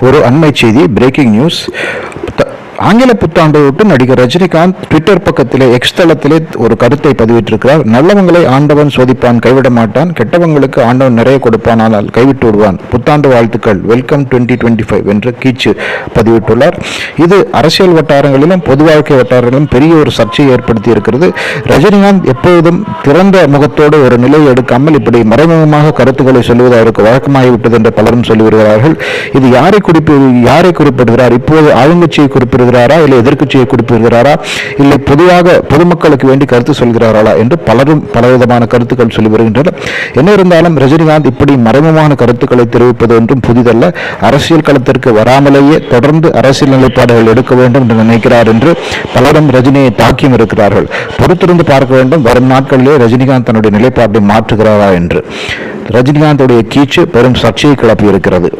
ஒரு அண்மை செய்தி பிரேக்கிங் நியூஸ் ஆங்கில புத்தாண்டு விட்டு நடிகர் ரஜினிகாந்த் ட்விட்டர் பக்கத்திலே எக்ஸ் தளத்திலே ஒரு கருத்தை பதிவிட்டிருக்கிறார். நல்லவங்களை ஆண்டவன் சோதிப்பான் கைவிட மாட்டான். கெட்டவங்களுக்கு ஆண்டவன் நிறைய கொடுப்பான் ஆனால் கைவிட்டு விடுவான். புத்தாண்டு வாழ்த்துக்கள். வெல்கம் 2025 டுவெண்ட்டி ஃபைவ் என்ற கீச்சு பதிவிட்டுள்ளார். இது அரசியல் வட்டாரங்களிலும் பொது வாழ்க்கை வட்டாரங்களிலும் பெரிய ஒரு சர்ச்சையை ஏற்படுத்தி இருக்கிறது ரஜினிகாந்த் எப்பொழுதும் திறந்த முகத்தோடு ஒரு நிலையை எடுக்காமல் இப்படி மறைமுகமாக கருத்துக்களை சொல்லுவது அவருக்கு வழக்கமாகிவிட்டது என்று பலரும் சொல்லி வருகிறார்கள் இது யாரை குறிப்பி யாரை குறிப்பிடுகிறார்? இப்போது ஆளுங்கட்சியை குறிப்பிடுகிறாரா இல்லை எதிர்க்கட்சியை குறிப்பிடுகிறாரா இல்லை பொதுவாக பொதுமக்களுக்கு வேண்டி கருத்து சொல்கிறாரா என்று பலரும் பலவிதமான கருத்துக்கள் சொல்லி வருகின்றனர். என்ன இருந்தாலும் ரஜினிகாந்த் இப்படி மறைமுகமான கருத்துக்களை தெரிவிப்பது ஒன்றும் புதிதல்ல. அரசியல் களத்திற்கு வராமலேயே தொடர்ந்து அரசியல் நிலைப்பாடுகள் எடுக்க வேண்டும் என்று நினைக்கிறார் என்று பலரும் ரஜினியை தாக்கியும் இருக்கிறார்கள். பொறுத்திருந்து பார்க்க வேண்டும். வரும் நாட்களிலே ரஜினிகாந்த் தன்னுடைய நிலைப்பாட்டை மாற்றுகிறாரா என்று. ரஜினிகாந்தோடைய கீச்சு பெரும் சர்ச்சையை கிளப்பி இருக்கிறது